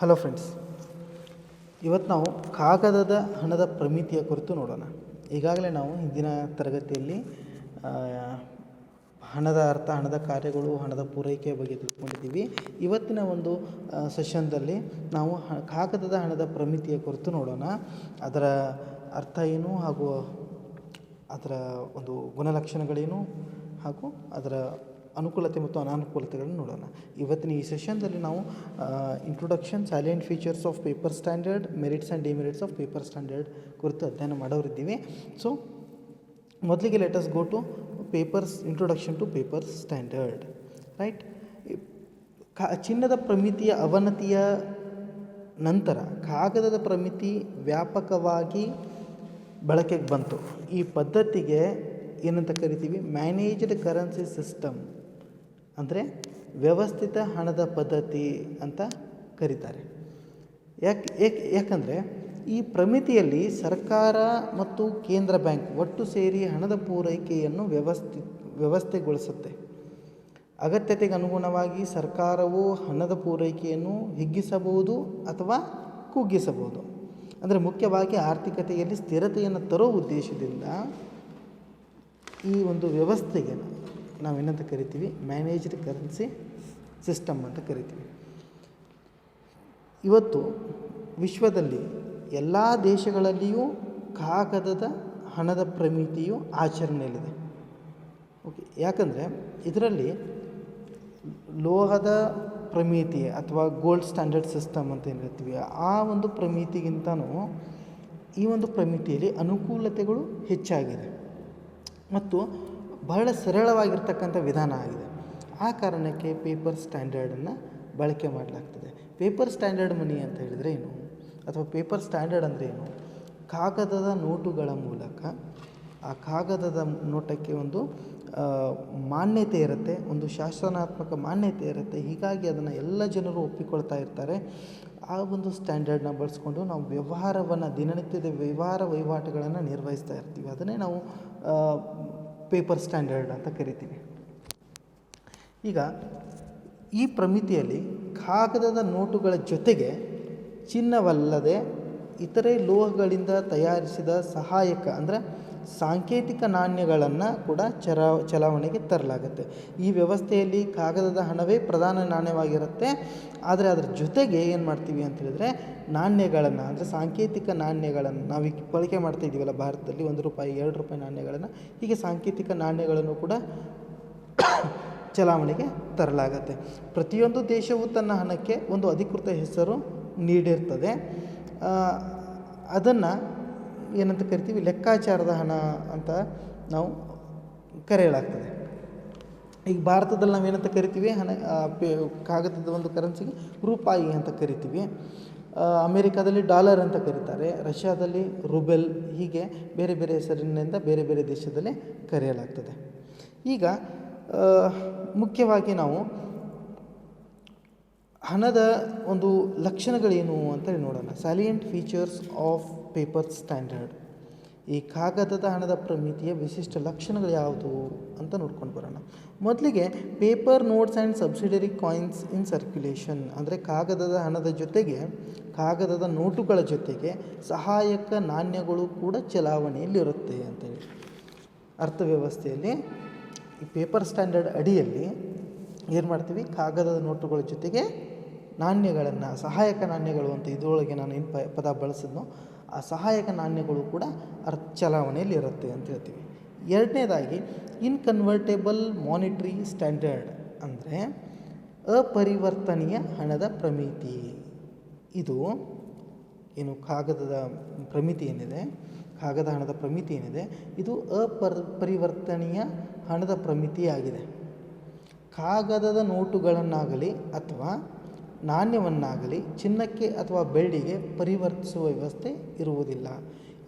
Hello friends ಇವತ್ತು ನಾವು ಕಾಗದದ ಹಣದ ಪ್ರಮಿತಿಯ ಕುರಿತು ನೋಡೋಣ. ಈಗಾಗಲೇ ನಾವು ಹಿಂದಿನ ತರಗತಿಯಲ್ಲಿ ಹಣದ ಅರ್ಥ, ಹಣದ ಕಾರ್ಯಗಳು, ಹಣದ ಪೂರೈಕೆಯ ಬಗ್ಗೆ ತಿಳ್ಕೊಂಡಿದ್ದೀವಿ. ಇವತ್ತಿನ ಒಂದು ಸೆಷನ್ದಲ್ಲಿ ನಾವು ಕಾಗದದ ಹಣದ ಪ್ರಮಿತಿಯ ಕುರಿತು ನೋಡೋಣ. ಅದರ ಅರ್ಥ ಏನು ಹಾಗೂ ಅದರ ಒಂದು ಗುಣಲಕ್ಷಣಗಳೇನು ಹಾಗೂ ಅದರ ಅನುಕೂಲತೆ ಮತ್ತು ಅನಾನುಕೂಲತೆಗಳನ್ನು ನೋಡೋಣ. ಇವತ್ತಿನ ಈ ಸೆಷನ್ದಲ್ಲಿ ನಾವು introduction salient features of paper standard merits and demerits of paper standard ಕುರಿತು ಅಧ್ಯಯನ ಮಾಡೋರಿದ್ದೀವಿ. ಸೊ ಮೊದಲಿಗೆ let us go to papers introduction to paper standard right ಚಿನ್ನದ ಪ್ರಮಿತಿಯ ಅವನತಿಯ ನಂತರ ಕಾಗದದ ಪ್ರಮಿತಿ ವ್ಯಾಪಕವಾಗಿ ಬಳಕೆಗೆ ಬಂತು. ಈ ಪದ್ಧತಿಗೆ ಏನಂತ ಕರಿತೀವಿ? ಮ್ಯಾನೇಜ್ಡ್ ಕರೆನ್ಸಿ ಸಿಸ್ಟಮ್ ಅಂದರೆ ವ್ಯವಸ್ಥಿತ ಹಣದ ಪದ್ಧತಿ ಅಂತ ಕರೀತಾರೆ. ಯಾಕೆ ಏಕೆ ಯಾಕಂದರೆ ಈ ಪ್ರಮಿತಿಯಲ್ಲಿ ಸರ್ಕಾರ ಮತ್ತು ಕೇಂದ್ರ ಬ್ಯಾಂಕ್ ಒಟ್ಟು ಸೇರಿ ಹಣದ ಪೂರೈಕೆಯನ್ನು ವ್ಯವಸ್ಥಿ, ವ್ಯವಸ್ಥೆಗೊಳಿಸುತ್ತೆ. ಅಗತ್ಯತೆಗೆ ಅನುಗುಣವಾಗಿ ಸರ್ಕಾರವು ಹಣದ ಪೂರೈಕೆಯನ್ನು ಹಿಗ್ಗಿಸಬಹುದು ಅಥವಾ ಕುಗ್ಗಿಸಬಹುದು. ಅಂದರೆ ಮುಖ್ಯವಾಗಿ ಆರ್ಥಿಕತೆಯಲ್ಲಿ ಸ್ಥಿರತೆಯನ್ನು ತರೋ ಉದ್ದೇಶದಿಂದ ಈ ಒಂದು ವ್ಯವಸ್ಥೆಗೆ ನಾವೇನಂತ ಕರಿತೀವಿ ಮ್ಯಾನೇಜ್ಡ್ ಕರೆನ್ಸಿ ಸಿಸ್ಟಮ್ ಅಂತ ಕರಿತೀವಿ. ಇವತ್ತು ವಿಶ್ವದಲ್ಲಿ ಎಲ್ಲ ದೇಶಗಳಲ್ಲಿಯೂ ಕಾಗದದ ಹಣದ ಪ್ರಮಿತಿಯು ಆಚರಣೆಯಲ್ಲಿದೆ. ಓಕೆ, ಯಾಕಂದರೆ ಇದರಲ್ಲಿ ಲೋಹದ ಪ್ರಮಿತಿ ಅಥವಾ ಗೋಲ್ಡ್ ಸ್ಟ್ಯಾಂಡರ್ಡ್ ಸಿಸ್ಟಮ್ ಅಂತ ಏನು ಹೇಳ್ತೀವಿ, ಆ ಒಂದು ಪ್ರಮಿತಿಗಿಂತನೂ ಈ ಒಂದು ಪ್ರಮಿತಿಯಲ್ಲಿ ಅನುಕೂಲತೆಗಳು ಹೆಚ್ಚಾಗಿದೆ. ಮತ್ತು ಬಹಳ ಸರಳವಾಗಿರ್ತಕ್ಕಂಥ ವಿಧಾನ ಆಗಿದೆ. ಆ ಕಾರಣಕ್ಕೆ ಪೇಪರ್ ಸ್ಟ್ಯಾಂಡರ್ಡನ್ನು ಬಳಕೆ ಮಾಡಲಾಗ್ತದೆ. ಪೇಪರ್ ಸ್ಟ್ಯಾಂಡರ್ಡ್ ಮನಿ ಅಂತ ಹೇಳಿದರೆ ಏನು? ಅಥವಾ ಪೇಪರ್ ಸ್ಟ್ಯಾಂಡರ್ಡ್ ಅಂದರೆ ಏನು? ಕಾಗದದ ನೋಟುಗಳ ಮೂಲಕ ಆ ಕಾಗದದ ನೋಟಕ್ಕೆ ಒಂದು ಮಾನ್ಯತೆ ಇರುತ್ತೆ, ಒಂದು ಶಾಸನಾತ್ಮಕ ಮಾನ್ಯತೆ ಇರುತ್ತೆ. ಹೀಗಾಗಿ ಅದನ್ನು ಎಲ್ಲ ಜನರು ಒಪ್ಪಿಕೊಳ್ತಾ ಇರ್ತಾರೆ. ಆ ಒಂದು ಸ್ಟ್ಯಾಂಡರ್ಡ್ನ ಬಳಸ್ಕೊಂಡು ನಾವು ವ್ಯವಹಾರವನ್ನು ದಿನನಿತ್ಯದ ವ್ಯವಹಾರ ವಹಿವಾಟುಗಳನ್ನು ನಿರ್ವಹಿಸ್ತಾ ಇರ್ತೀವಿ. ಅದನ್ನೇ ನಾವು ಪೇಪರ್ ಸ್ಟ್ಯಾಂಡರ್ಡ್ ಅಂತ ಕರಿತೀವಿ. ಈಗ ಈ ಪ್ರಮಿತಿಯಲ್ಲಿ ಕಾಗದದ ನೋಟುಗಳ ಜೊತೆಗೆ ಚಿನ್ನವಲ್ಲದೆ ಇತರೆ ಲೋಹಗಳಿಂದ ತಯಾರಿಸಿದ ಸಹಾಯಕ ಅಂದರೆ ಸಾಂಕೇತಿಕ ನಾಣ್ಯಗಳನ್ನು ಕೂಡ ಚರ, ಚಲಾವಣೆಗೆ ತರಲಾಗುತ್ತೆ. ಈ ವ್ಯವಸ್ಥೆಯಲ್ಲಿ ಕಾಗದದ ಹಣವೇ ಪ್ರಧಾನ ನಾಣ್ಯವಾಗಿರುತ್ತೆ. ಆದರೆ ಅದರ ಜೊತೆಗೆ ಏನು ಮಾಡ್ತೀವಿ ಅಂತ ಹೇಳಿದ್ರೆ ನಾಣ್ಯಗಳನ್ನು ಅಂದರೆ ಸಾಂಕೇತಿಕ ನಾಣ್ಯಗಳನ್ನು ನಾವು ಬಳಕೆ ಮಾಡ್ತಾ ಇದ್ದೀವಲ್ಲ ಭಾರತದಲ್ಲಿ ಒಂದು ರೂಪಾಯಿ, ಎರಡು ರೂಪಾಯಿ ನಾಣ್ಯಗಳನ್ನು ಹೀಗೆ ಸಾಂಕೇತಿಕ ನಾಣ್ಯಗಳನ್ನು ಕೂಡ ಚಲಾವಣೆಗೆ ತರಲಾಗತ್ತೆ. ಪ್ರತಿಯೊಂದು ದೇಶವು ತನ್ನ ಹಣಕ್ಕೆ ಒಂದು ಅಧಿಕೃತ ಹೆಸರು ನೀಡಿರ್ತದೆ. ಅದನ್ನು ಏನಂತ ಕರಿತೀವಿ ಲೆಕ್ಕಾಚಾರದ ಹಣ ಅಂತ ನಾವು ಕರೆಯಲಾಗ್ತದೆ. ಈಗ ಭಾರತದಲ್ಲಿ ನಾವು ಏನಂತ ಕರಿತೀವಿ? ಹಣ ಪೇ ಕಾಗದದ ಒಂದು ಕರೆನ್ಸಿಗೆ ರೂಪಾಯಿ ಅಂತ ಕರಿತೀವಿ. ಅಮೇರಿಕಾದಲ್ಲಿ ಡಾಲರ್ ಅಂತ ಕರೀತಾರೆ. ರಷ್ಯಾದಲ್ಲಿ ರುಬೆಲ್ ಹೀಗೆ ಬೇರೆ ಬೇರೆ ಹೆಸರಿನಿಂದ ಬೇರೆ ಬೇರೆ ದೇಶದಲ್ಲಿ ಕರೆಯಲಾಗ್ತದೆ. ಈಗ ಮುಖ್ಯವಾಗಿ ನಾವು ಹಣದ ಒಂದು ಲಕ್ಷಣಗಳೇನು ಅಂತೇಳಿ ನೋಡೋಣ. Salient features of paper standard ಈ ಕಾಗದದ ಹಣದ ಪ್ರಮಿತಿಯ ವಿಶಿಷ್ಟ ಲಕ್ಷಣಗಳು ಯಾವುದು ಅಂತ ನೋಡ್ಕೊಂಡು ಬರೋಣ. ಮೊದಲಿಗೆ paper notes and subsidiary coins in circulation ಅಂದರೆ ಕಾಗದದ ಹಣದ ಜೊತೆಗೆ ಕಾಗದದ ನೋಟುಗಳ ಜೊತೆಗೆ ಸಹಾಯಕ ನಾಣ್ಯಗಳು ಕೂಡ ಚಲಾವಣೆಯಲ್ಲಿರುತ್ತೆ ಅಂತೇಳಿ. ಅರ್ಥವ್ಯವಸ್ಥೆಯಲ್ಲಿ ಈ ಪೇಪರ್ ಸ್ಟ್ಯಾಂಡರ್ಡ್ ಅಡಿಯಲ್ಲಿ ಏನು ಮಾಡ್ತೀವಿ? ಕಾಗದದ ನೋಟುಗಳ ಜೊತೆಗೆ ನಾಣ್ಯಗಳನ್ನು, ಸಹಾಯಕ ನಾಣ್ಯಗಳು ಅಂತ ಇದರೊಳಗೆ ನಾನು ಏನು ಪದ ಬಳಸಿದ್ನೋ, ಆ ಸಹಾಯಕ ನಾಣ್ಯಗಳು ಕೂಡ ಅರ್ಥ ಚಲಾವಣೆಯಲ್ಲಿ ಇರುತ್ತೆ ಅಂತ ಹೇಳ್ತೀವಿ. ಎರಡನೇದಾಗಿ ಇನ್ಕನ್ವರ್ಟೇಬಲ್ ಮಾನಿಟ್ರಿ ಸ್ಟ್ಯಾಂಡರ್ಡ್ ಅಂದರೆ ಅಪರಿವರ್ತನೀಯ ಹಣದ ಪ್ರಮಿತಿ. ಇದು ಏನು ಕಾಗದದ ಪ್ರಮಿತಿ ಏನಿದೆ? ಕಾಗದ ಹಣದ ಪ್ರಮಿತಿ ಏನಿದೆ? ಇದು ಅಪರ್ ಪರಿವರ್ತನೀಯ ಹಣದ ಪ್ರಮಿತಿಯಾಗಿದೆ. ಕಾಗದದ ನೋಟುಗಳನ್ನಾಗಲಿ ಅಥವಾ ನಾಣ್ಯವನ್ನಾಗಲಿ, ಚಿನ್ನಕ್ಕೆ ಅಥವಾ ಬೆಳ್ಳಿಗೆ ಪರಿವರ್ತಿಸುವ ವ್ಯವಸ್ಥೆ ಇರುವುದಿಲ್ಲ.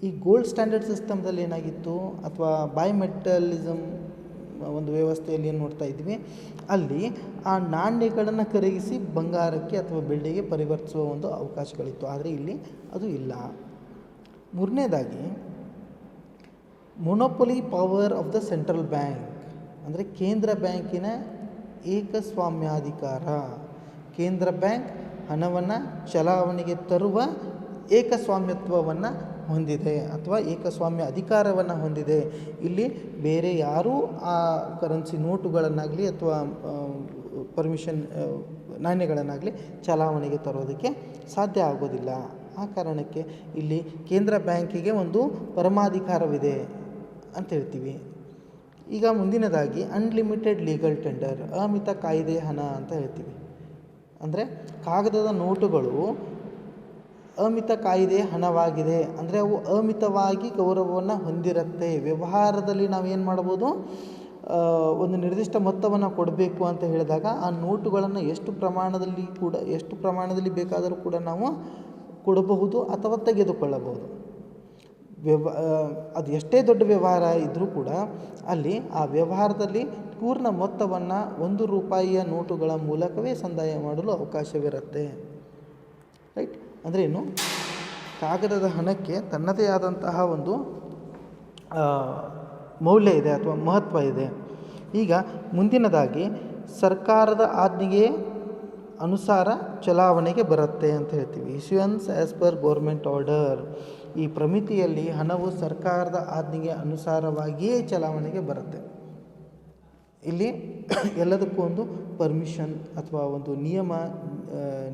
ಈ ಗೋಲ್ಡ್ ಸ್ಟ್ಯಾಂಡರ್ಡ್ ಸಿಸ್ಟಮ್ದಲ್ಲಿ ಏನಾಗಿತ್ತು? ಅಥವಾ ಬಯೋಮೆಟಲಿಸಮ್ ಒಂದು ವ್ಯವಸ್ಥೆಯಲ್ಲಿ ಏನು ನೋಡ್ತಾ ಇದ್ವಿ? ಅಲ್ಲಿ ಆ ನಾಣ್ಯಗಳನ್ನು ಕರಗಿಸಿ ಬಂಗಾರಕ್ಕೆ ಅಥವಾ ಬೆಳ್ಳಿಗೆ ಪರಿವರ್ತಿಸುವ ಒಂದು ಅವಕಾಶಗಳಿತ್ತು. ಆದರೆ ಇಲ್ಲಿ ಅದು ಇಲ್ಲ. ಮೂರನೇದಾಗಿ monopoly power of the central bank ಅಂದರೆ ಕೇಂದ್ರ ಬ್ಯಾಂಕಿನ ಏಕಸ್ವಾಮ್ಯಾಧಿಕಾರ. ಕೇಂದ್ರ ಬ್ಯಾಂಕ್ ಹಣವನ್ನು ಚಲಾವಣೆಗೆ ತರುವ ಏಕಸ್ವಾಮ್ಯತ್ವವನ್ನು ಹೊಂದಿದೆ ಅಥವಾ ಏಕಸ್ವಾಮ್ಯ ಅಧಿಕಾರವನ್ನು ಹೊಂದಿದೆ. ಇಲ್ಲಿ ಬೇರೆ ಯಾರೂ ಆ ಕರೆನ್ಸಿ ನೋಟುಗಳನ್ನಾಗಲಿ ಅಥವಾ ಪರ್ಮಿಷನ್ ನಾಣ್ಯಗಳನ್ನಾಗಲಿ ಚಲಾವಣೆಗೆ ತರೋದಕ್ಕೆ ಸಾಧ್ಯ ಆಗೋದಿಲ್ಲ. ಆ ಕಾರಣಕ್ಕೆ ಇಲ್ಲಿ ಕೇಂದ್ರ ಬ್ಯಾಂಕಿಗೆ ಒಂದು ಪರಮಾಧಿಕಾರವಿದೆ ಅಂತ ಹೇಳ್ತೀವಿ. ಈಗ ಮುಂದಿನದಾಗಿ ಅನ್ಲಿಮಿಟೆಡ್ ಲೀಗಲ್ ಟೆಂಡರ್ ಅಮಿತ ಕಾಯ್ದೆ ಹಣ ಅಂತ ಹೇಳ್ತೀವಿ. ಅಂದರೆ ಕಾಗದದ ನೋಟುಗಳು ಅಮಿತ ಕಾಯ್ದೆ ಹಣವಾಗಿದೆ. ಅಂದರೆ ಅವು ಅಮಿತವಾಗಿ ಗೌರವವನ್ನು ಹೊಂದಿರುತ್ತೆ. ವ್ಯವಹಾರದಲ್ಲಿ ನಾವೇನು ಮಾಡ್ಬೋದು? ಆ, ಒಂದು ನಿರ್ದಿಷ್ಟ ಮೊತ್ತವನ್ನು ಕೊಡಬೇಕು ಅಂತ ಹೇಳಿದಾಗ ಆ ನೋಟುಗಳನ್ನು ಎಷ್ಟು ಪ್ರಮಾಣದಲ್ಲಿ ಕೂಡ ಎಷ್ಟು ಪ್ರಮಾಣದಲ್ಲಿ ಬೇಕಾದರೂ ಕೂಡ ನಾವು ಕೊಡಬಹುದು ಅಥವಾ ತೆಗೆದುಕೊಳ್ಳಬಹುದು. ವ್ಯವ ಅದು ಎಷ್ಟೇ ದೊಡ್ಡ ವ್ಯವಹಾರ ಇದ್ದರೂ ಕೂಡ ಅಲ್ಲಿ ಆ ವ್ಯವಹಾರದಲ್ಲಿ ಪೂರ್ಣ ಮೊತ್ತವನ್ನು ಒಂದು ರೂಪಾಯಿಯ ನೋಟುಗಳ ಮೂಲಕವೇ ಸಂದಾಯ ಮಾಡಲು ಅವಕಾಶವಿರುತ್ತೆ. ರೈಟ್? ಅಂದರೆ ಏನು? ಕಾಗದದ ಹಣಕ್ಕೆ ತನ್ನದೇ ಆದಂತಹ ಒಂದು ಮೌಲ್ಯ ಇದೆ ಅಥವಾ ಮಹತ್ವ ಇದೆ. ಈಗ ಮುಂದಿನದಾಗಿ ಸರ್ಕಾರದ ಆಜ್ಞೆಗೆ ಅನುಸಾರ ಚಲಾವಣೆಗೆ ಬರುತ್ತೆ ಅಂತ ಹೇಳ್ತೀವಿ. Issuance as per government order ಈ ಪ್ರಮಿತಿಯಲ್ಲಿ ಹಣವು ಸರ್ಕಾರದ ಆಜ್ಞೆಗೆ ಅನುಸಾರವಾಗಿಯೇ ಚಲಾವಣೆಗೆ ಬರುತ್ತೆ. ಇಲ್ಲಿ ಎಲ್ಲದಕ್ಕೂ ಒಂದು ಪರ್ಮಿಷನ್ ಅಥವಾ ಒಂದು ನಿಯಮ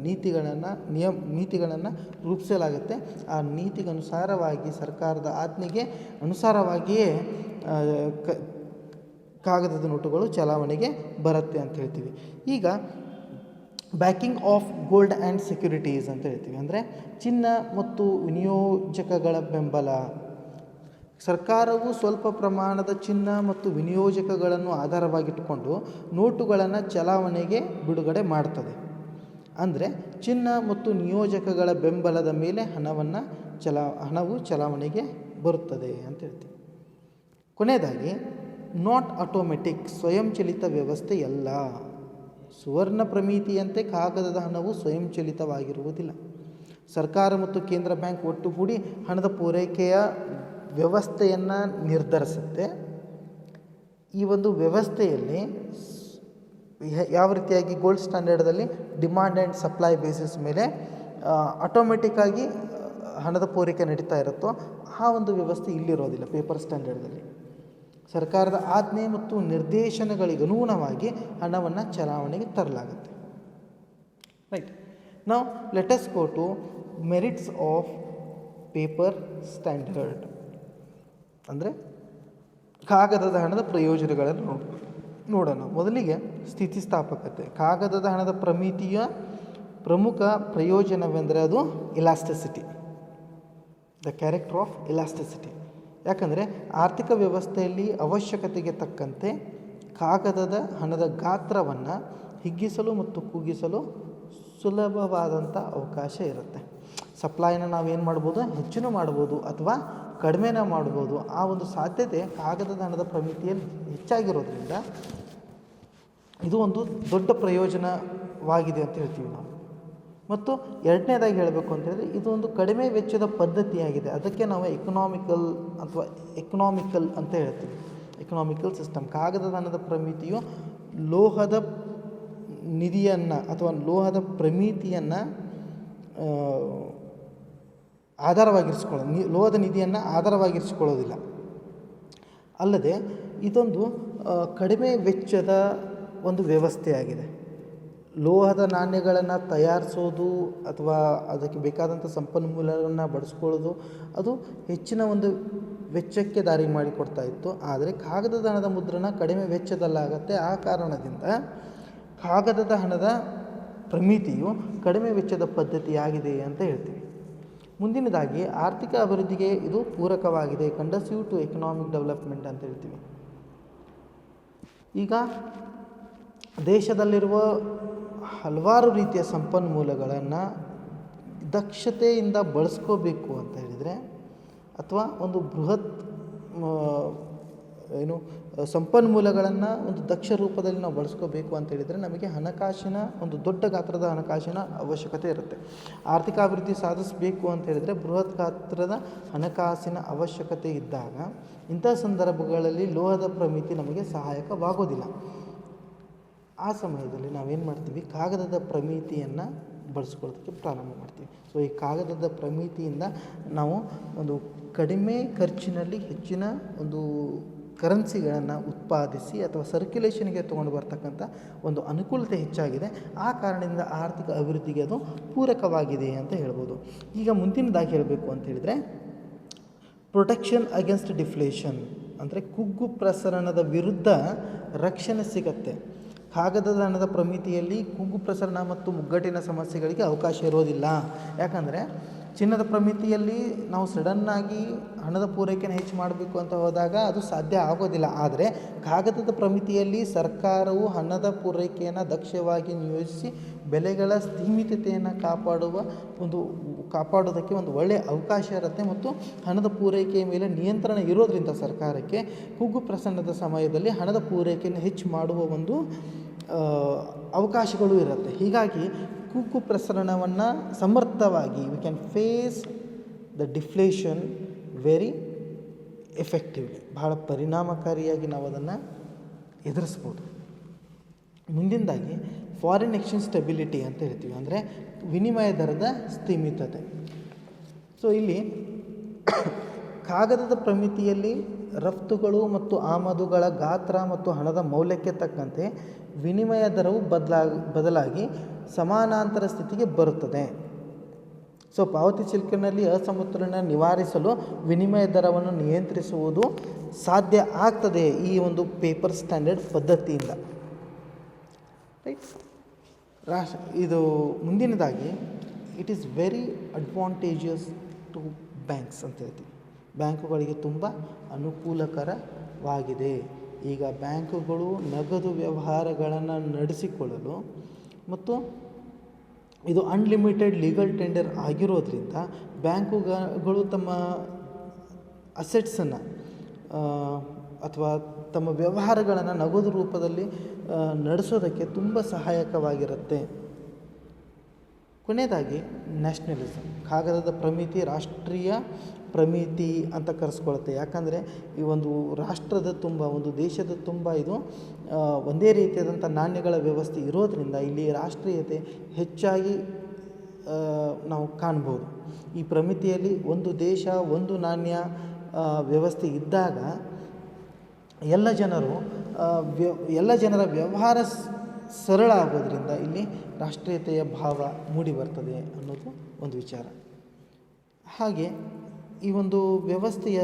ನೀತಿಗಳನ್ನು ನಿಯಮ, ನೀತಿಗಳನ್ನು ರೂಪಿಸಲಾಗುತ್ತೆ. ಆ ನೀತಿಗನುಸಾರವಾಗಿ ಸರ್ಕಾರದ ಆಜ್ಞೆಗೆ ಅನುಸಾರವಾಗಿಯೇ ಕಾಗದದ ನೋಟುಗಳು ಚಲಾವಣೆಗೆ ಬರುತ್ತೆ ಅಂತ ಹೇಳ್ತೀವಿ. ಈಗ backing of gold and securities ಅಂತ ಹೇಳ್ತೀವಿ. ಅಂದರೆ ಚಿನ್ನ ಮತ್ತು ವಿನಿಯೋಜಕಗಳ ಬೆಂಬಲ ಸರ್ಕಾರವು ಸ್ವಲ್ಪ ಪ್ರಮಾಣದ ಚಿನ್ನ ಮತ್ತು ವಿನಿಯೋಜಕಗಳನ್ನು ಆಧಾರವಾಗಿಟ್ಟುಕೊಂಡು ನೋಟುಗಳನ್ನು ಚಲಾವಣೆಗೆ ಬಿಡುಗಡೆ ಮಾಡ್ತದೆ. ಅಂದರೆ ಚಿನ್ನ ಮತ್ತು ನಿಯೋಜಕಗಳ ಬೆಂಬಲದ ಮೇಲೆ ಹಣವನ್ನು ಚಲಾ, ಹಣವು ಚಲಾವಣೆಗೆ ಬರುತ್ತದೆ ಅಂತ ಹೇಳ್ತೀವಿ. ಕೊನೆಯದಾಗಿ ನಾಟ್ ಆಟೋಮೆಟಿಕ್ ಸ್ವಯಂಚಲಿತ ವ್ಯವಸ್ಥೆ ಎಲ್ಲ ಸುವರ್ಣ ಪ್ರಮಿತಿಯಂತೆ ಕಾಗದದ ಹಣವು ಸ್ವಯಂಚಲಿತವಾಗಿರುವುದಿಲ್ಲ. ಸರ್ಕಾರ ಮತ್ತು ಕೇಂದ್ರ ಬ್ಯಾಂಕ್ ಒಟ್ಟುಗೂಡಿ ಹಣದ ಪೂರೈಕೆಯ ವ್ಯವಸ್ಥೆಯನ್ನು ನಿರ್ಧರಿಸುತ್ತೆ. ಈ ಒಂದು ವ್ಯವಸ್ಥೆಯಲ್ಲಿ ಯಾವ ರೀತಿಯಾಗಿ ಗೋಲ್ಡ್ ಸ್ಟ್ಯಾಂಡರ್ಡಲ್ಲಿ ಡಿಮ್ಯಾಂಡ್ ಆ್ಯಂಡ್ ಸಪ್ಲೈ ಬೇಸಿಸ್ ಮೇಲೆ ಆಟೋಮೆಟಿಕ್ಕಾಗಿ ಹಣದ ಪೂರೈಕೆ ನಡೀತಾ ಇರುತ್ತೋ ಆ ಒಂದು ವ್ಯವಸ್ಥೆ ಇಲ್ಲಿರೋದಿಲ್ಲ ಪೇಪರ್ ಸ್ಟ್ಯಾಂಡರ್ಡಲ್ಲಿ ಸರ್ಕಾರದ ಆಜ್ಞೆ ಮತ್ತು ನಿರ್ದೇಶನಗಳಿಗೆ ಅನುಗುಣವಾಗಿ ಹಣವನ್ನು ಚಲಾವಣೆಗೆ ತರಲಾಗುತ್ತೆ. ರೈಟ್ ನಾವು let us go to merits of paper standard ಅಂದರೆ ಕಾಗದದ ಹಣದ ಪ್ರಯೋಜನಗಳನ್ನು ನೋಡ್, ನೋಡೋಣ. ಮೊದಲಿಗೆ ಸ್ಥಿತಿಸ್ಥಾಪಕತೆ ಕಾಗದದ ಹಣದ ಪ್ರಮಿತಿಯ ಪ್ರಮುಖ ಪ್ರಯೋಜನವೆಂದರೆ ಅದು elasticity the character of elasticity ಯಾಕಂದರೆ ಆರ್ಥಿಕ ವ್ಯವಸ್ಥೆಯಲ್ಲಿ ಅವಶ್ಯಕತೆಗೆ ತಕ್ಕಂತೆ ಕಾಗದದ ಹಣದ ಗಾತ್ರವನ್ನು ಹಿಗ್ಗಿಸಲು ಮತ್ತು ಕುಗ್ಗಿಸಲು ಸುಲಭವಾದಂಥ ಅವಕಾಶ ಇರುತ್ತೆ. ಸಪ್ಲೈನ ನಾವೇನು ಮಾಡ್ಬೋದು? ಹೆಚ್ಚಿನೂ ಮಾಡ್ಬೋದು. ಅಥವಾ ಕಡಿಮೆನ ಮಾಡ್ಬೋದು ಆ ಒಂದು ಸಾಧ್ಯತೆ ಕಾಗದದ ಹಣದ ಪ್ರಮಿತಿಯಲ್ಲಿ ಹೆಚ್ಚಾಗಿರೋದ್ರಿಂದ ಇದು ಒಂದು ದೊಡ್ಡ ಪ್ರಯೋಜನವಾಗಿದೆ ಅಂತ ಹೇಳ್ತೀವಿ ನಾವು. ಮತ್ತು ಎರಡನೇದಾಗಿ ಹೇಳಬೇಕು ಅಂತ ಹೇಳಿದ್ರೆ ಇದು ಒಂದು ಕಡಿಮೆ ವೆಚ್ಚದ ಪದ್ಧತಿಯಾಗಿದೆ. ಅದಕ್ಕೆ ನಾವು ಎಕನಾಮಿಕಲ್ ಅಥವಾ ಎಕನಾಮಿಕಲ್ ಅಂತ ಹೇಳ್ತೀವಿ. ಎಕನಾಮಿಕಲ್ ಸಿಸ್ಟಮ್ ಕಾಗದದ ಹಣದ ಪ್ರಮಿತಿಯು ಲೋಹದ ನಿಧಿಯನ್ನು ಅಥವಾ ಲೋಹದ ಪ್ರಮಿತಿಯನ್ನು ಆಧಾರವಾಗಿರಿಸ್ಕೊಳ್ಳೋ, ನಿ, ಲೋಹದ ನಿಧಿಯನ್ನು ಆಧಾರವಾಗಿರಿಸಿಕೊಳ್ಳೋದಿಲ್ಲ. ಅಲ್ಲದೆ ಇದೊಂದು ಕಡಿಮೆ ವೆಚ್ಚದ ಒಂದು ವ್ಯವಸ್ಥೆಯಾಗಿದೆ ಲೋಹದ ನಾಣ್ಯಗಳನ್ನು ತಯಾರಿಸೋದು ಅಥವಾ ಅದಕ್ಕೆ ಬೇಕಾದಂಥ ಸಂಪನ್ಮೂಲಗಳನ್ನು ಬಳಸ್ಕೊಳ್ಳೋದು ಅದು ಹೆಚ್ಚಿನ ಒಂದು ವೆಚ್ಚಕ್ಕೆ ದಾರಿ ಮಾಡಿಕೊಡ್ತಾ ಇತ್ತು. ಆದರೆ ಕಾಗದದ ಹಣದ ಮುದ್ರಣ ಕಡಿಮೆ ವೆಚ್ಚದಲ್ಲಾಗತ್ತೆ. ಆ ಕಾರಣದಿಂದ ಕಾಗದದ ಹಣದ ಪ್ರಮಿತಿಯು ಕಡಿಮೆ ವೆಚ್ಚದ ಪದ್ಧತಿಯಾಗಿದೆ ಅಂತ ಹೇಳ್ತೀವಿ. ಮುಂದಿನದಾಗಿ ಆರ್ಥಿಕ ಅಭಿವೃದ್ಧಿಗೆ ಇದು ಪೂರಕವಾಗಿದೆ. ಕಂಡಸಿವ್ ಟು ಎಕನಾಮಿಕ್ ಡೆವಲಪ್ಮೆಂಟ್ ಅಂತ ಹೇಳ್ತೀವಿ. ಈಗ ದೇಶದಲ್ಲಿರುವ ಹಲವಾರು ರೀತಿಯ ಸಂಪನ್ಮೂಲಗಳನ್ನು ದಕ್ಷತೆಯಿಂದ ಬಳಸ್ಕೋಬೇಕು ಅಂತ ಹೇಳಿದರೆ, ಅಥವಾ ಒಂದು ಬೃಹತ್ ಏನು, ಸಂಪನ್ಮೂಲಗಳನ್ನು ಒಂದು ದಕ್ಷ ರೂಪದಲ್ಲಿ ನಾವು ಬಳಸ್ಕೋಬೇಕು ಅಂತ ಹೇಳಿದರೆ ನಮಗೆ ಹಣಕಾಸಿನ ಒಂದು ದೊಡ್ಡ ಗಾತ್ರದ ಹಣಕಾಸಿನ ಅವಶ್ಯಕತೆ ಇರುತ್ತೆ. ಆರ್ಥಿಕ ಅಭಿವೃದ್ಧಿ ಸಾಧಿಸಬೇಕು ಅಂತ ಹೇಳಿದರೆ ಬೃಹತ್ ಗಾತ್ರದ ಹಣಕಾಸಿನ ಅವಶ್ಯಕತೆ ಇದ್ದಾಗ ಇಂಥ ಸಂದರ್ಭಗಳಲ್ಲಿ ಲೋಹದ ಪ್ರಮಿತಿ ನಮಗೆ ಸಹಾಯಕವಾಗೋದಿಲ್ಲ. ಆ ಸಮಯದಲ್ಲಿ ನಾವೇನು ಮಾಡ್ತೀವಿ? ಕಾಗದದ ಪ್ರಮಿತಿಯನ್ನು ಬಳಸ್ಕೊಳ್ಳೋದಕ್ಕೆ ಪ್ರಾರಂಭ ಮಾಡ್ತೀವಿ. ಸೊ ಈ ಕಾಗದದ ಪ್ರಮಿತಿಯಿಂದ ನಾವು ಒಂದು ಕಡಿಮೆ ಖರ್ಚಿನಲ್ಲಿ ಹೆಚ್ಚಿನ ಒಂದು ಕರೆನ್ಸಿಗಳನ್ನು ಉತ್ಪಾದಿಸಿ ಅಥವಾ ಸರ್ಕ್ಯುಲೇಷನ್ಗೆ ತೊಗೊಂಡು ಬರ್ತಕ್ಕಂಥ ಒಂದು ಅನುಕೂಲತೆ ಹೆಚ್ಚಾಗಿದೆ. ಆ ಕಾರಣದಿಂದ ಆರ್ಥಿಕ ಅಭಿವೃದ್ಧಿಗೆ ಅದು ಪೂರಕವಾಗಿದೆ ಅಂತ ಹೇಳ್ಬೋದು. ಈಗ ಮುಂದಿನದಾಗಿ ಹೇಳಬೇಕು ಅಂತ ಹೇಳಿದರೆ ಪ್ರೊಟೆಕ್ಷನ್ ಅಗೇನ್ಸ್ಟ್ ಡಿಫ್ಲೇಷನ್ ಅಂದರೆ ಕುಗ್ಗು ಪ್ರಸರಣದ ವಿರುದ್ಧ ರಕ್ಷಣೆ ಸಿಗತ್ತೆ. ಕಾಗದದ ಹಣದ ಪ್ರಮಿತಿಯಲ್ಲಿ ಕುಗ್ಗು ಪ್ರಸರಣ ಮತ್ತು ಮುಗ್ಗಟ್ಟಿನ ಸಮಸ್ಯೆಗಳಿಗೆ ಅವಕಾಶ ಇರೋದಿಲ್ಲ. ಯಾಕಂದರೆ ಚಿನ್ನದ ಪ್ರಮಿತಿಯಲ್ಲಿ ನಾವು ಸಡನ್ನಾಗಿ ಹಣದ ಪೂರೈಕೆನ ಹೆಚ್ಚು ಮಾಡಬೇಕು ಅಂತ ಹೋದಾಗ ಅದು ಸಾಧ್ಯ ಆಗೋದಿಲ್ಲ. ಆದರೆ ಕಾಗದದ ಪ್ರಮಿತಿಯಲ್ಲಿ ಸರ್ಕಾರವು ಹಣದ ಪೂರೈಕೆಯನ್ನು ದಕ್ಷವಾಗಿ ನಿಯೋಜಿಸಿ ಬೆಲೆಗಳ ಸೀಮಿತತೆಯನ್ನು ಕಾಪಾಡುವ ಒಂದು ಕಾಪಾಡೋದಕ್ಕೆ ಒಂದು ಒಳ್ಳೆಯ ಅವಕಾಶ ಇರುತ್ತೆ ಮತ್ತು ಹಣದ ಪೂರೈಕೆಯ ಮೇಲೆ ನಿಯಂತ್ರಣ ಇರೋದರಿಂದ ಸರ್ಕಾರಕ್ಕೆ ಕುಗ್ಗು ಪ್ರಸನ್ನದ ಸಮಯದಲ್ಲಿ ಹಣದ ಪೂರೈಕೆಯನ್ನು ಹೆಚ್ಚು ಮಾಡುವ ಒಂದು ಅವಕಾಶಗಳು ಇರುತ್ತೆ. ಹೀಗಾಗಿ ಕುಗ್ಗು ಪ್ರಸರಣವನ್ನು ಸಮರ್ಥವಾಗಿ we can face the deflation very effectively ಬಹಳ ಪರಿಣಾಮಕಾರಿಯಾಗಿ ನಾವು ಅದನ್ನು ಎದುರಿಸ್ಬೋದು. ಮುಂದಿನದಾಗಿ ಫಾರಿನ್ ಎಕ್ಸ್ಚೇಂಜ್ ಸ್ಟೆಬಿಲಿಟಿ ಅಂತ ಹೇಳ್ತೀವಿ. ಅಂದರೆ ವಿನಿಮಯ ದರದ ಸ್ಥಿಮಿತತೆ. ಸೊ ಇಲ್ಲಿ ಕಾಗದದ ಪ್ರಮಿತಿಯಲ್ಲಿ ರಫ್ತುಗಳು ಮತ್ತು ಆಮದುಗಳ ಗಾತ್ರ ಮತ್ತು ಹಣದ ಮೌಲ್ಯಕ್ಕೆ ತಕ್ಕಂತೆ ವಿನಿಮಯ ದರವು ಬದಲಾಗಿ ಬದಲಾಗಿ ಸಮಾನಾಂತರ ಸ್ಥಿತಿಗೆ ಬರುತ್ತದೆ. ಸೊ, ಪಾವತಿ ಚಿಲ್ಕಿನಲ್ಲಿ ಅಸಮತೋಲನ ನಿವಾರಿಸಲು ವಿನಿಮಯ ದರವನ್ನು ನಿಯಂತ್ರಿಸುವುದು ಸಾಧ್ಯ ಆಗ್ತದೆ ಈ ಒಂದು ಪೇಪರ್ ಸ್ಟ್ಯಾಂಡರ್ಡ್ ಪದ್ಧತಿಯಿಂದ. ರೈಟ್? ರಾಷ್ ಇದು ಮುಂದಿನದಾಗಿ, it is very advantages to banks ಅಂತ ಹೇಳ್ತೀವಿ ಬ್ಯಾಂಕುಗಳಿಗೆ ತುಂಬ ಅನುಕೂಲಕರವಾಗಿದೆ. ಈಗ ಬ್ಯಾಂಕುಗಳು ನಗದು ವ್ಯವಹಾರಗಳನ್ನು ನಡೆಸಿಕೊಳ್ಳಲು ಮತ್ತು ಇದು ಅನ್ಲಿಮಿಟೆಡ್ ಲೀಗಲ್ ಟೆಂಡರ್ ಆಗಿರೋದ್ರಿಂದ ಬ್ಯಾಂಕುಗಳು ತಮ್ಮ ಅಸೆಟ್ಸನ್ನು ಅಥವಾ ತಮ್ಮ ವ್ಯವಹಾರಗಳನ್ನು ನಗದು ರೂಪದಲ್ಲಿ ನಡೆಸೋದಕ್ಕೆ ತುಂಬ ಸಹಾಯಕವಾಗಿರುತ್ತೆ. ಕೊನೆಯದಾಗಿ ನ್ಯಾಷನಲಿಸಮ್ ಕಾಗದದ ಪ್ರಮಿತಿ, ರಾಷ್ಟ್ರೀಯ ಪ್ರಮಿತಿ ಅಂತ ಕರೆಸ್ಕೊಳುತ್ತೆ. ಯಾಕಂದರೆ ಈ ಒಂದು ರಾಷ್ಟ್ರದ ತುಂಬ, ಒಂದು ದೇಶದ ತುಂಬ ಇದು ಒಂದೇ ರೀತಿಯಾದಂಥ ನಾಣ್ಯಗಳ ವ್ಯವಸ್ಥೆ ಇರೋದರಿಂದ ಇಲ್ಲಿ ರಾಷ್ಟ್ರೀಯತೆ ಹೆಚ್ಚಾಗಿ ನಾವು ಕಾಣ್ಬೋದು. ಈ ಪ್ರಮಿತಿಯಲ್ಲಿ ಒಂದು ದೇಶ, ಒಂದು ನಾಣ್ಯ ವ್ಯವಸ್ಥೆ ಇದ್ದಾಗ ಎಲ್ಲ ಜನರು ವ್ಯ, ಎಲ್ಲ ಜನರ ವ್ಯವಹಾರ ಸರಳ ಆಗೋದ್ರಿಂದ ಇಲ್ಲಿ ರಾಷ್ಟ್ರೀಯತೆಯ ಭಾವ ಮೂಡಿ ಬರ್ತದೆ ಅನ್ನೋದು ಒಂದು ವಿಚಾರ. ಹಾಗೆ ಈ ಒಂದು ವ್ಯವಸ್ಥೆಯ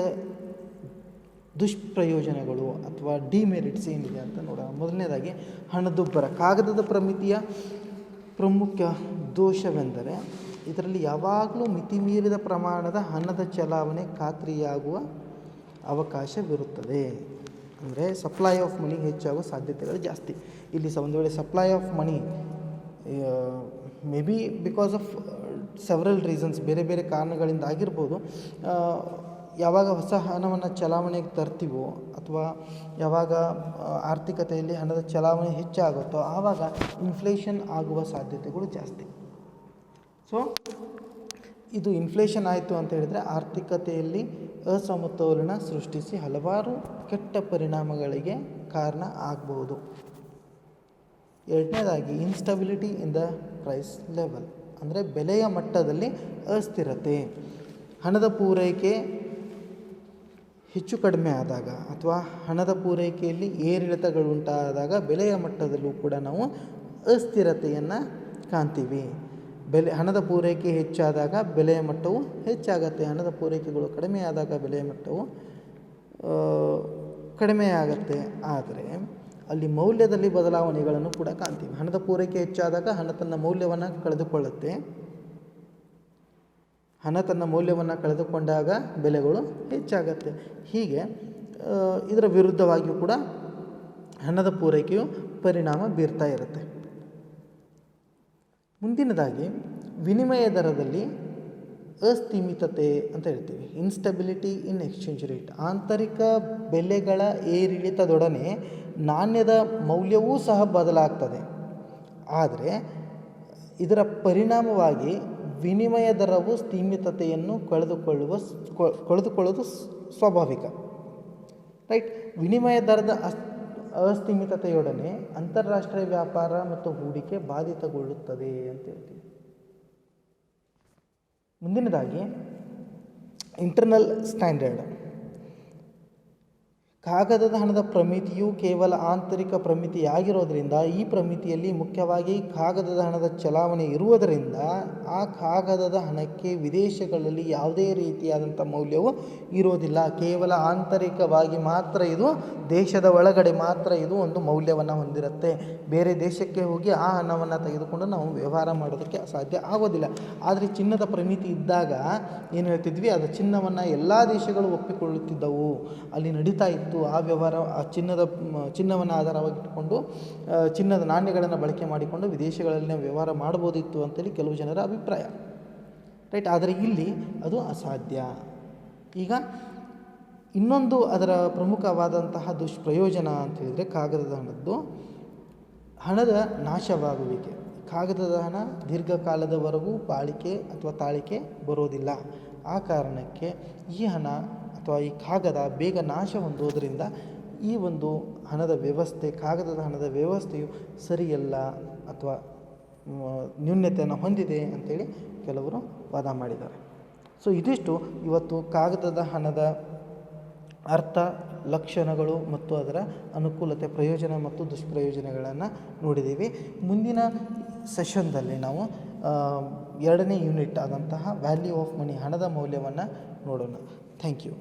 ದುಷ್ಪ್ರಯೋಜನಗಳು ಅಥವಾ ಡಿಮೆರಿಟ್ಸ್ ಏನಿದೆ ಅಂತ ನೋಡೋಣ. ಮೊದಲನೇದಾಗಿ ಹಣದುಬ್ಬರ. ಕಾಗದದ ಪ್ರಮಿತಿಯ ಪ್ರಮುಖ ದೋಷವೆಂದರೆ ಇದರಲ್ಲಿ ಯಾವಾಗಲೂ ಮಿತಿಮೀರಿದ ಪ್ರಮಾಣದ ಹಣದ ಚಲಾವಣೆ ಖಾತ್ರಿಯಾಗುವ ಅವಕಾಶವಿರುತ್ತದೆ. ಅಂದರೆ ಸಪ್ಲೈ ಆಫ್ ಮನಿ ಹೆಚ್ಚಾಗುವ ಸಾಧ್ಯತೆಗಳು ಜಾಸ್ತಿ. ಇಲ್ಲಿ ಸಹ ಒಂದು ವೇಳೆ supply of money may be because of several reasons ಬೇರೆ ಬೇರೆ ಕಾರಣಗಳಿಂದ ಆಗಿರ್ಬೋದು. ಯಾವಾಗ ಹೊಸ ಹಣವನ್ನು ಚಲಾವಣೆಗೆ ತರ್ತೀವೋ ಅಥವಾ ಯಾವಾಗ ಆರ್ಥಿಕತೆಯಲ್ಲಿ ಹಣದ ಚಲಾವಣೆ ಹೆಚ್ಚಾಗುತ್ತೋ ಆವಾಗ ಇನ್ಫ್ಲೇಷನ್ ಆಗುವ ಸಾಧ್ಯತೆಗಳು ಜಾಸ್ತಿ. ಸೊ ಇದು ಇನ್ಫ್ಲೇಷನ್ ಆಯಿತು ಅಂತ ಹೇಳಿದರೆ ಆರ್ಥಿಕತೆಯಲ್ಲಿ ಅಸಮತೋಲನ ಸೃಷ್ಟಿಸಿ ಹಲವಾರು ಕೆಟ್ಟ ಪರಿಣಾಮಗಳಿಗೆ ಕಾರಣ ಆಗ್ಬೋದು ಎರಡನೇದಾಗಿ instability in the price level ಅಂದರೆ ಬೆಲೆಯ ಮಟ್ಟದಲ್ಲಿ ಅಸ್ಥಿರತೆ. ಹಣದ ಪೂರೈಕೆ ಹೆಚ್ಚು ಕಡಿಮೆ ಆದಾಗ ಅಥವಾ ಹಣದ ಪೂರೈಕೆಯಲ್ಲಿ ಏರಿಳಿತಗಳುಂಟಾದಾಗ ಬೆಲೆಯ ಮಟ್ಟದಲ್ಲೂ ಕೂಡ ನಾವು ಅಸ್ಥಿರತೆಯನ್ನು ಕಾಣ್ತೀವಿ. ಬೆಲೆ, ಹಣದ ಪೂರೈಕೆ ಹೆಚ್ಚಾದಾಗ ಬೆಲೆಯ ಮಟ್ಟವು ಹೆಚ್ಚಾಗತ್ತೆ. ಹಣದ ಪೂರೈಕೆಗಳು ಕಡಿಮೆ ಆದಾಗ ಬೆಲೆಯ ಮಟ್ಟವು ಕಡಿಮೆ ಆಗುತ್ತೆ. ಆದರೆ ಅಲ್ಲಿ ಮೌಲ್ಯದಲ್ಲಿ ಬದಲಾವಣೆಗಳನ್ನು ಕೂಡ ಕಾಣ್ತೀವಿ. ಹಣದ ಪೂರೈಕೆ ಹೆಚ್ಚಾದಾಗ ಹಣ ತನ್ನ ಮೌಲ್ಯವನ್ನು ಕಳೆದುಕೊಳ್ಳುತ್ತೆ. ಹಣ ತನ್ನ ಮೌಲ್ಯವನ್ನು ಕಳೆದುಕೊಂಡಾಗ ಬೆಲೆಗಳು ಹೆಚ್ಚಾಗತ್ತೆ. ಹೀಗೆ ಇದರ ವಿರುದ್ಧವಾಗಿಯೂ ಕೂಡ ಹಣದ ಪೂರೈಕೆಯು ಪರಿಣಾಮ ಬೀರ್ತಾ ಇರುತ್ತೆ. ಮುಂದಿನದಾಗಿ, ವಿನಿಮಯ ದರದಲ್ಲಿ ಅಸ್ಥಿಮಿತತೆ ಅಂತ ಹೇಳ್ತೀವಿ. ಇನ್ಸ್ಟಬಿಲಿಟಿ ಇನ್ ಎಕ್ಸ್ಚೇಂಜ್ ರೇಟ್ ಆಂತರಿಕ ಬೆಲೆಗಳ ಏರಿಳಿತದೊಡನೆ ನಾಣ್ಯದ ಮೌಲ್ಯವೂ ಸಹ ಬದಲಾಗ್ತದೆ. ಆದರೆ ಇದರ ಪರಿಣಾಮವಾಗಿ ವಿನಿಮಯ ದರವು ಸ್ಥೀಮಿತತೆಯನ್ನು ಕಳೆದುಕೊಳ್ಳುವ ಕಳೆದುಕೊಳ್ಳೋದು ಸ್ವಾಭಾವಿಕ. ರೈಟ್? ವಿನಿಮಯ ದರದ ಅಸ್ ಅಸ್ಥೀಮಿತತೆಯೊಡನೆ ಅಂತಾರಾಷ್ಟ್ರೀಯ ವ್ಯಾಪಾರ ಮತ್ತು ಹೂಡಿಕೆ ಬಾಧಿತಗೊಳ್ಳುತ್ತದೆ ಅಂತ ಹೇಳ್ತೀವಿ. ಮುಂದಿನದಾಗಿ ಇಂಟರ್ನಲ್ ಸ್ಟ್ಯಾಂಡರ್ಡ್ ಕಾಗದದ ಹಣದ ಪ್ರಮಿತಿಯು ಕೇವಲ ಆಂತರಿಕ ಪ್ರಮಿತಿಯಾಗಿರೋದ್ರಿಂದ, ಈ ಪ್ರಮಿತಿಯಲ್ಲಿ ಮುಖ್ಯವಾಗಿ ಕಾಗದದ ಹಣದ ಚಲಾವಣೆ ಇರುವುದರಿಂದ, ಆ ಕಾಗದದ ಹಣಕ್ಕೆ ವಿದೇಶಗಳಲ್ಲಿ ಯಾವುದೇ ರೀತಿಯಾದಂಥ ಮೌಲ್ಯವು ಇರೋದಿಲ್ಲ ಕೇವಲ ಆಂತರಿಕವಾಗಿ ಮಾತ್ರ ಇದು, ದೇಶದ ಒಳಗಡೆ ಮಾತ್ರ ಇದು ಒಂದು ಮೌಲ್ಯವನ್ನು ಹೊಂದಿರುತ್ತೆ. ಬೇರೆ ದೇಶಕ್ಕೆ ಹೋಗಿ ಆ ಹಣವನ್ನು ತೆಗೆದುಕೊಂಡು ನಾವು ವ್ಯವಹಾರ ಮಾಡೋದಕ್ಕೆ ಸಾಧ್ಯ ಆಗೋದಿಲ್ಲ. ಆದರೆ ಚಿನ್ನದ ಪ್ರಮಿತಿ ಇದ್ದಾಗ ಏನು ಹೇಳ್ತಿದ್ವಿ? ಅದು ಚಿನ್ನವನ್ನು ಎಲ್ಲ ದೇಶಗಳು ಒಪ್ಪಿಕೊಳ್ಳುತ್ತಿದ್ದವು. ಅಲ್ಲಿ ನಡೀತಾ ಆ ವ್ಯವಹಾರ, ಆ ಚಿನ್ನದ ಚಿನ್ನವನ್ನು ಆಧಾರವಾಗಿಟ್ಟುಕೊಂಡು ಚಿನ್ನದ ನಾಣ್ಯಗಳನ್ನು ಬಳಕೆ ಮಾಡಿಕೊಂಡು ವಿದೇಶಗಳಲ್ಲಿನ ವ್ಯವಹಾರ ಮಾಡ್ಬೋದಿತ್ತು ಅಂತೇಳಿ ಕೆಲವು ಜನರ ಅಭಿಪ್ರಾಯ. ರೈಟ್? ಆದರೆ ಇಲ್ಲಿ ಅದು ಅಸಾಧ್ಯ. ಈಗ ಇನ್ನೊಂದು ಅದರ ಪ್ರಮುಖವಾದಂತಹ ದುಷ್ಪ್ರಯೋಜನ ಅಂತ ಹೇಳಿದರೆ ಕಾಗದದ ಹಣದ್ದು. ಹಣದ ನಾಶವಾಗುವಿಕೆ. ಕಾಗದದ ಹಣ ದೀರ್ಘಕಾಲದವರೆಗೂ ಬಾಳಿಕೆ ಅಥವಾ ತಾಳಿಕೆ ಬರೋದಿಲ್ಲ. ಆ ಕಾರಣಕ್ಕೆ ಈ ಹಣ ಅಥವಾ ಈ ಕಾಗದ ಬೇಗ ನಾಶ ಹೊಂದುವುದರಿಂದ ಈ ಒಂದು ಹಣದ ವ್ಯವಸ್ಥೆ, ಕಾಗದದ ಹಣದ ವ್ಯವಸ್ಥೆಯು ಸರಿಯಲ್ಲ ಅಥವಾ ನ್ಯೂನ್ಯತೆಯನ್ನು ಹೊಂದಿದೆ ಅಂತೇಳಿ ಕೆಲವರು ವಾದ ಮಾಡಿದ್ದಾರೆ. ಸೊ ಇದಿಷ್ಟು ಇವತ್ತು ಕಾಗದದ ಹಣದ ಅರ್ಥ, ಲಕ್ಷಣಗಳು ಮತ್ತು ಅದರ ಅನುಕೂಲತೆ, ಪ್ರಯೋಜನ ಮತ್ತು ದುಷ್ಪ್ರಯೋಜನಗಳನ್ನು ನೋಡಿದ್ದೀವಿ. ಮುಂದಿನ ಸೆಷನ್ದಲ್ಲಿ ನಾವು ಎರಡನೇ ಯೂನಿಟ್ ಆದಂತಹ ವ್ಯಾಲ್ಯೂ ಆಫ್ ಮನಿ ಹಣದ ಮೌಲ್ಯವನ್ನು ನೋಡೋಣ. Thank you.